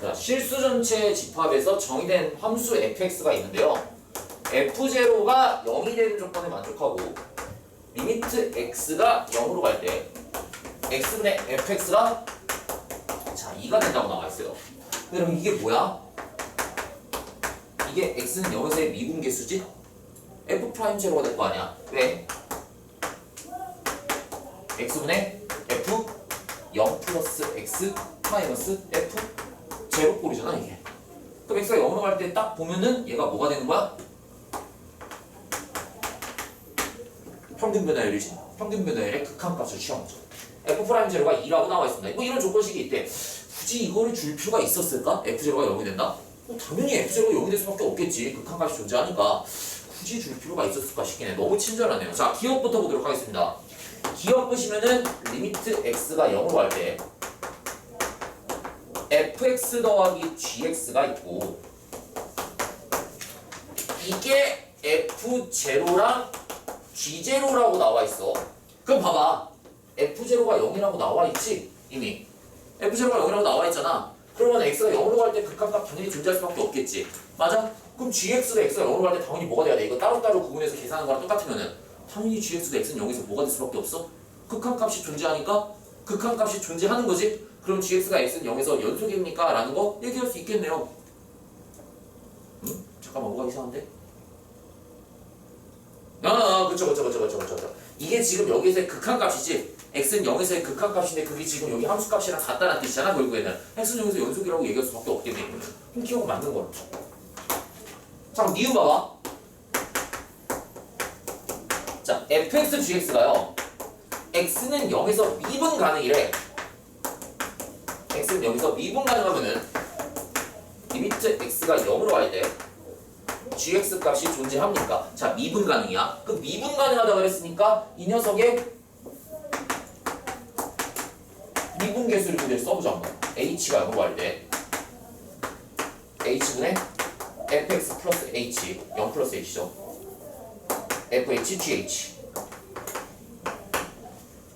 자, 실수 전체 집합에서 정의된 함수 fx가 있는데요. f0가 0이 되는 조건에 만족하고 리미트 x가 0으로 갈 때 x분의 fx가 자 2가 된다고 나와 있어요. 그럼 이게 뭐야? 이게 x는 0에서의 미분계수지? f 프라임 제로가 될 거 아니야? 왜? x분의 f 0 플러스 x 마이너스 f 제로꼴이잖아 이게. 그럼 x가 0으로 갈 때 딱 보면은 얘가 뭐가 되는 거야? 평균 변화율이지. 평균 변화율의 극한값을 취하죠. f 프라임 제로가 2라고 나와 있습니다. 뭐 이런 조건식이 있대. 굳이 이거를 줄 필요가 있었을까? f0가 0이 된다? 뭐 당연히 f0가 0이 될 수밖에 없겠지. 극한값이 존재하니까 굳이 줄 필요가 있었을까 싶긴 해. 너무 친절하네요. 자, 기억부터 보도록 하겠습니다. 기억 보시면은 리미트 x가 0으로 갈때 fx 더하기 gx가 있고 이게 f0랑 g0라고 나와 있어. 그럼 봐봐. f0가 0이라고 나와 있지? 이미. f0가 0이라고 나와 있잖아. 그러면 x가 0으로 갈 때 극한값 당연히 존재할 수밖에 없겠지. 맞아? 그럼 gx가 x가 0으로 갈 때 당연히 뭐가 돼야 돼? 이거 따로따로 구분해서 계산하는 거랑 똑같으면은 당연히 gx가 x는 0에서 뭐가 될 수밖에 없어? 극한값이 존재하니까 극한값이 존재하는 거지? 그럼 gx가 x는 0에서 연속입니까? 라는 거 얘기할 수 있겠네요. 응? 잠깐만 뭐가 이상한데? 아, 그쵸, 그쵸, 그쵸, 그쵸, 그쵸, 그쵸. 이게 지금 여기서의 극한값이지. x는 0에서의 극한값인데 그게 지금 여기 함수값이랑 같다는 뜻이잖아, 결국에는. x는 0에서 연속이라고 얘기할 수밖에 이거는. 그럼 기억 맞는 거야. 자, 니은 봐봐. 자, fx, gx가요. x는 0에서 미분 가능이래. X는 0에서 미분 가능하면은 리미트 x가 0으로 갈 때 gx 값이 존재합니까? 자, 미분 가능이야. 그 미분 가능하다 그랬으니까 이 녀석의 미분 계수를 그대로 써보자 한번. h가 0으로 갈 때 h분의 fx 플러스 h 0 플러스 h죠. fh gh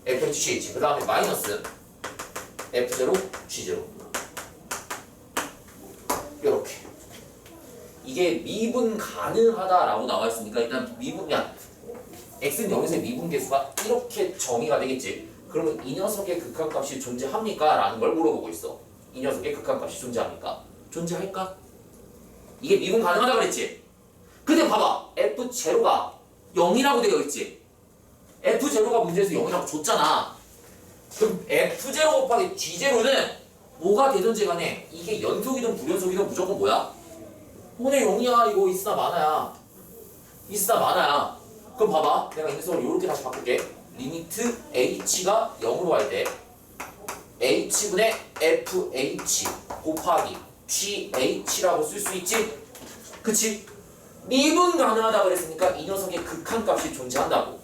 fh gh 그 다음에 마이너스 f0 g0 이렇게 이게 미분 가능하다라고 나와 있으니까 일단 미분량 x는 0에서 미분 계수가 이렇게 정의가 되겠지. 그러면 이 녀석의 극한값이 존재합니까? 라는 걸 물어보고 있어. 이 녀석의 극한값이 존재합니까? 존재할까? 이게 미분 가능하다 그랬지. 근데 봐봐. f0가 0이라고 되어 있지. f0가 문제에서 0이라고 줬잖아. 그럼 f0 곱하기 g0는 뭐가 되든지 간에 이게 연속이든 불연속이든 무조건 뭐야? 오늘 0이야. 이거 있으나 마나야. 있으나 마나야. 그럼 봐봐. 내가 인수를 이렇게 다시 바꿀게. 리미트 h가 0으로 갈때 h분의 fh 곱하기gh라고 쓸 수 있지? 그치? 미분 가능하다 그랬으니까 이 녀석의 극한값이 존재한다고.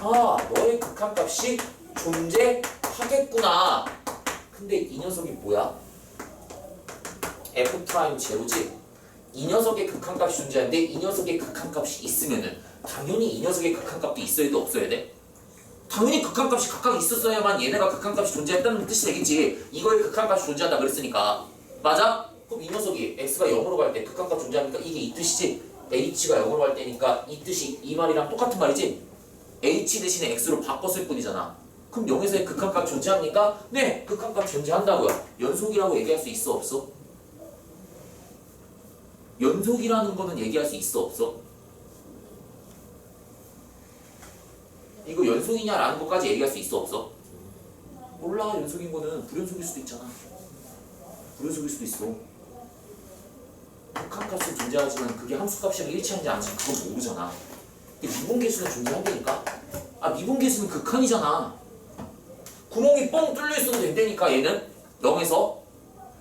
아 너의 극한값이 존재 하겠구나. 근데 이 녀석이 뭐야? f 프라임 제로지? 이 녀석의 극한값이 존재하는데 이 녀석의 극한값이 있으면은 당연히 이 녀석의 극한값도 있어야 돼 없어야 돼? 당연히 극한값이 각각 있었어야만 얘네가 극한값이 존재했다는 뜻이 되겠지. 이거의 극한값이 존재한다 그랬으니까. 맞아? 그럼 이 녀석이 x가 0으로 갈 때 극한값 존재하니까? 이게 이 뜻이지? H가 0으로 갈 때니까 이 뜻이 이 말이랑 똑같은 말이지? H 대신에 x로 바꿨을 뿐이잖아 그럼 0에서의 극한값 존재합니까? 네 극한값 존재한다고요 연속이라고 얘기할 수 있어 없어? 연속이라는 거는 얘기할 수 있어 없어? 이거 연속이냐라는 것까지 얘기할 수 있어 없어? 몰라 연속인 거는 불연속일 수도 있잖아 불연속일 수도 있어 극한값은 존재하지만 그게 함수값이랑 일치하는지 아닌지 그건 모르잖아 근데 미분계수는 존재한다니까 아 미분계수는 극한이잖아 구멍이 뻥 뚫려 있어도 된다니까 얘는? 0에서?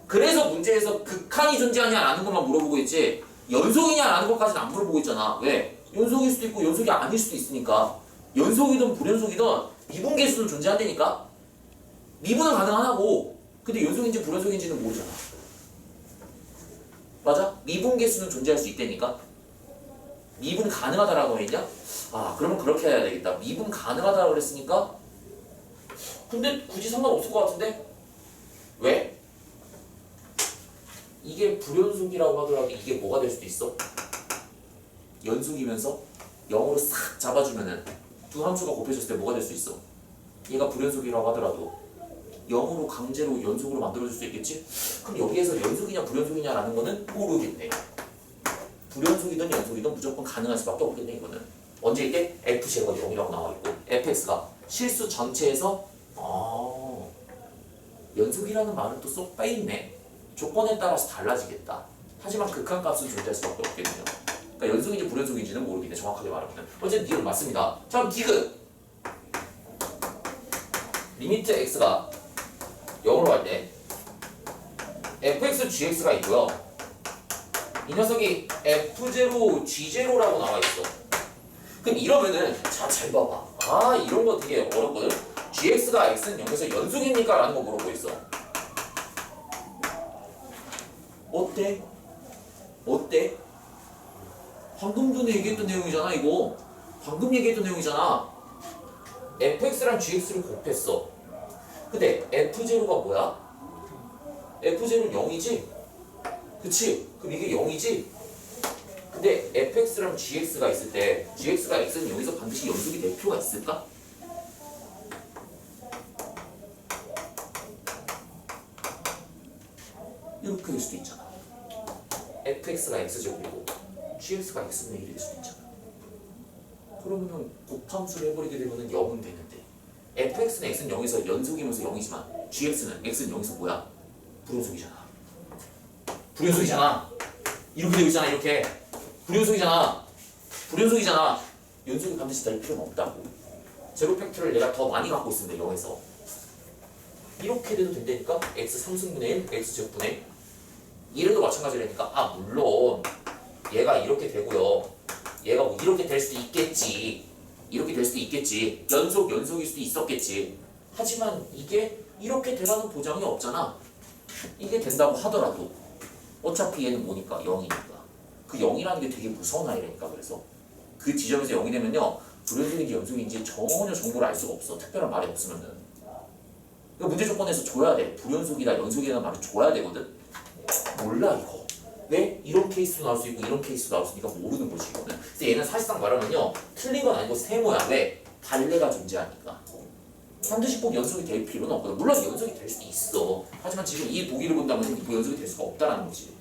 그래서 문제에서 극한이 존재하냐라는 것만 물어보고 있지 연속이냐라는 것까지는 안 물어보고 있잖아. 왜? 연속일 수도 있고 연속이 아닐 수도 있으니까. 연속이든 불연속이든 미분계수는 존재한다니까? 미분은 가능하고. 근데 연속인지 불연속인지는 모르잖아. 맞아? 미분계수는 존재할 수 있다니까? 미분 가능하다라고 했냐? 아 그러면 그렇게 해야 되겠다. 미분 가능하다라고 그랬으니까 근데 굳이 상관없을 것 같은데 왜? 이게 불연속이라고 하더라도 이게 뭐가 될 수도 있어? 연속이면서 0으로 싹 잡아주면은 두 함수가 곱해졌을 때 뭐가 될 수 있어? 얘가 불연속이라고 하더라도 0으로 강제로 연속으로 만들어줄 수 있겠지? 그럼 여기에서 연속이냐 불연속이냐라는 거는 모르겠네. 불연속이든 연속이든 무조건 가능할 수밖에 없겠네 이거는. 언제 이때 f제가 0이라고 나와 있고 fx가 실수 전체에서 아 연속이라는 말은 또 쏙 빼있네. 조건에 따라서 달라지겠다. 하지만 극한값은 존재할 수밖에 없겠네요. 그러니까 연속인지 불연속인지는 모르겠네. 정확하게 말하면. 어쨌든 디귿 맞습니다. 자 그럼 디귿 리미트 x가 0으로 갈때 fx gx가 있고요. 이 녀석이 f0 g0라고 나와 있어. 그럼 이러면은 자 잘 봐봐. 아 이런 거 되게 어렵거든. Gx가 x는 0에서 연속입니까? 라는 거 물어보고 있어. 어때? 어때? 방금 전에 얘기했던 내용이잖아 이거. 방금 얘기했던 내용이잖아. fx랑 gx를 곱했어. 근데 f0가 뭐야? f0는 0이지? 그치? 그럼 이게 0이지? 근데 fx랑 gx가 있을 때 gx가 x는 여기서 반드시 연속이 될 필요가 있을까? 이렇게 될 수도 있잖아. fx가 x제곱이고 gx가 x분의 1이 될 수도 있잖아. 그러면은 곱함수를 해버리게 되면은 0은 되는데 fx는 x는 0에서 연속이면서 0이지만 gx는 x는 0에서 뭐야? 불연속이잖아. 불연속이잖아. 이렇게 되고 있잖아 이렇게. 불연속이잖아. 불연속이잖아. 연속이 반드시 될 필요는 없다고. 제로 팩트를 내가 더 많이 갖고 있으면 돼 0에서. 이렇게 돼도 된다니까? x 3승분의 1, x 제곱분의 1. 이래도 마찬가지라니까. 아 물론 얘가 이렇게 되고요. 얘가 뭐 이렇게 될 수도 있겠지. 이렇게 될 수도 있겠지. 연속 연속일 수도 있었겠지. 하지만 이게 이렇게 되라는 보장이 없잖아. 이게 된다고 하더라도 어차피 얘는 뭐니까 0이니까. 그 0이라는 게 되게 무서운 아이라니까 그래서 그 지점에서 0이 되면요 불연속인지 연속인지 전혀 정보를 알 수가 없어 특별한 말이 없으면은 문제 조건에서 줘야 돼 불연속이다 연속이라는 말을 줘야 되거든 몰라 이거 왜 이런 케이스도 나올 수 있고 이런 케이스도 나올 수 있으니까 모르는 거지 이거는 그래서 얘는 사실상 말하면요. 틀린 건 아니고 세모야 왜 발레가 존재하니까. 반드시 꼭 연속이 될 필요는 없거든. 물론 연속이 될 수도 있어. 하지만 지금 이 보기를 본다면 그 연속이 될 수가 없다는 거지.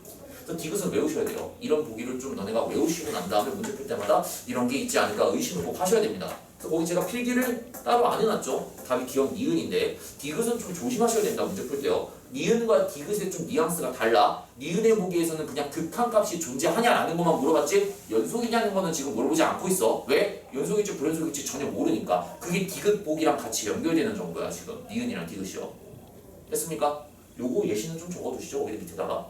그래서 디귿은 외우셔야 돼요. 이런 보기를 좀 너네가 외우시고 난 다음에 문제 풀 때마다 이런 게 있지 않을까 의심을 꼭 하셔야 됩니다. 거기 제가 필기를 따로 안 해놨죠. 답이 기억 니은인데 디귿은 좀 조심하셔야 된다 문제 풀 때요. 니은과 디귿의 좀 뉘앙스가 달라. 니은의 보기에서는 그냥 극한값이 존재하냐라는 것만 물어봤지 연속이냐는 거는 지금 물어보지 않고 있어. 왜? 연속일지 불연속일지 전혀 모르니까 그게 디귿 보기랑 같이 연결되는 정도야 지금 니은이랑 디귿이요. 됐습니까? 요거 예시는 좀 적어두시죠. 거기 밑에다가.